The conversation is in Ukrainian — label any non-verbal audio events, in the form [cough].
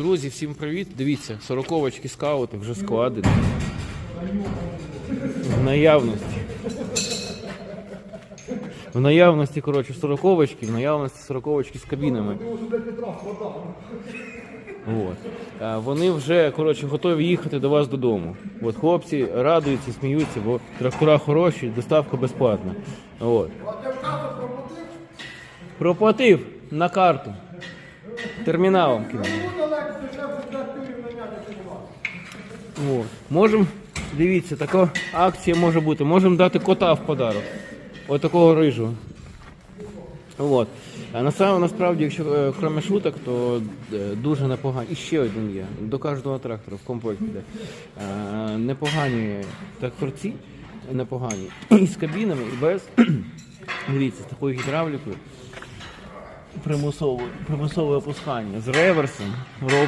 Друзі, всім привіт! Дивіться, сороковочки скаути вже складені. В наявності. В наявності, коротше, сороковочки, в наявності сороковочки з кабінами. От. Вони вже коротше, готові їхати до вас додому. От, хлопці радуються, сміються, бо трактора хороші, доставка безплатна. От. Проплатив на карту. Терміналом. Можемо, дивіться, така акція може бути. Можемо дати кота в подарок. Ось такого рижого. От. А на насправді, якщо е, крім шуток, то е, дуже непогані. І ще один є. До кожного трактора в комплекті йде. Е, Непогані тракторці, непогані. І з кабінами, і без. [clears throat] Дивіться, з такою гідравлікою. Примусове, примусове опускання з реверсом.